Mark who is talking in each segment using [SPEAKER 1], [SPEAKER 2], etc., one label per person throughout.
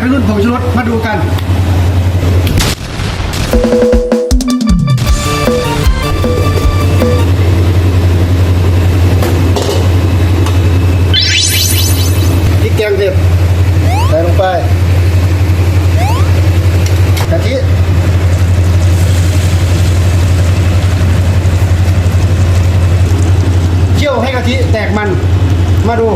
[SPEAKER 1] วัยรุ่นผงชูรสมาดูกัน พริกแกงเผ็ดใส่ลงไปกะทิเคี่ยวให้กะทิแตกมันมาดู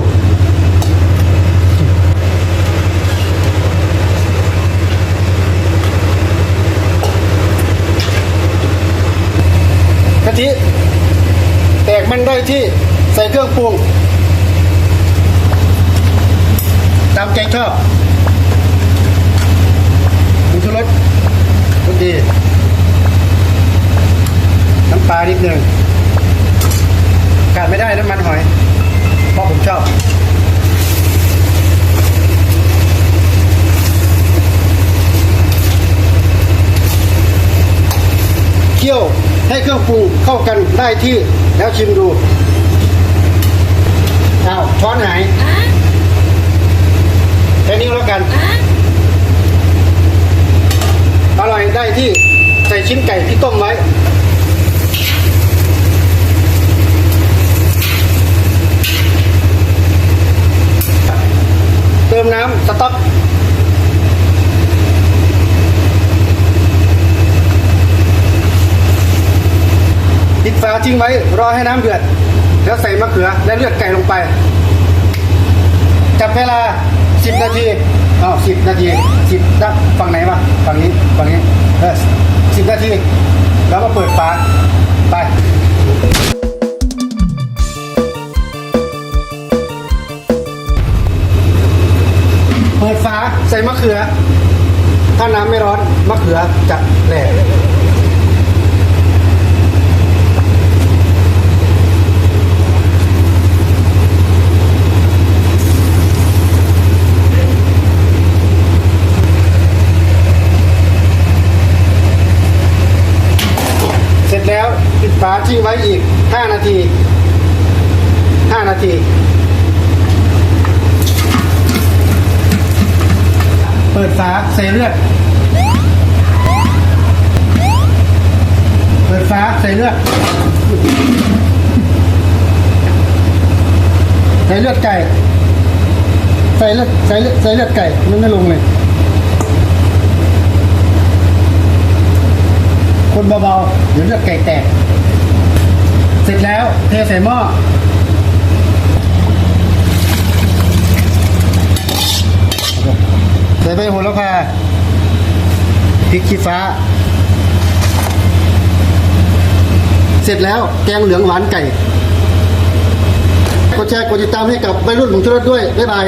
[SPEAKER 1] กะทิ แตก มันได้ที่ใส่เครื่องปรุง ตามใจชอบผงชูรสรสดี น้ำปลานิดหนึ่งขาดไม่ได้น้ำมันหอย เพราะผมชอบเคี่ยว ให้เครื่องปรุงเข้ากันได้ที่แล้วชิมดูอ้าวช้อนหายแค่นี้ก็แล้วกัน อร่อยได้ที่ใส่ชิ้นไก่ที่ต้มไว้ เติมน้ำสต๊อก ปิดฝา ทิ้งไว้รอให้น้ำเดือด แล้วใส่มะเขือและเลือดไก่ลงไป จับเวลา 10 นาทีอ๋อ10นาที 10นะฝั่งไหนวะฝั่งนี้ฝั่งนี้เออ10นาที แล้วมาเปิดฝาไปเปิดฝาใส่มะเขือ ถ้าน้ำไม่ร้อนมะเขือจะแหลก เสร็จแล้วปิดฝา ทิ้งไว้อีก 5 นาที 5 นาที เปิดฝาใส่เลือด เปิดฝาใส่เลือด ใส่เลือดไก่ ใส่เลือดใส่เลือดใส่เลือดไก่ มันไม่ลงเลยคนเบาๆเดี๋ยวเลือดไก่แตก ร็จแล้วเทใส่หม้อใส่ใบโหระพาพริกขี้ฟ้า เสร็จแล้วแกงเหลืองหวานไก่กดแชร์กดติดตามให้กับวัยรุ่นของชุรด้วย บ๊ายบาย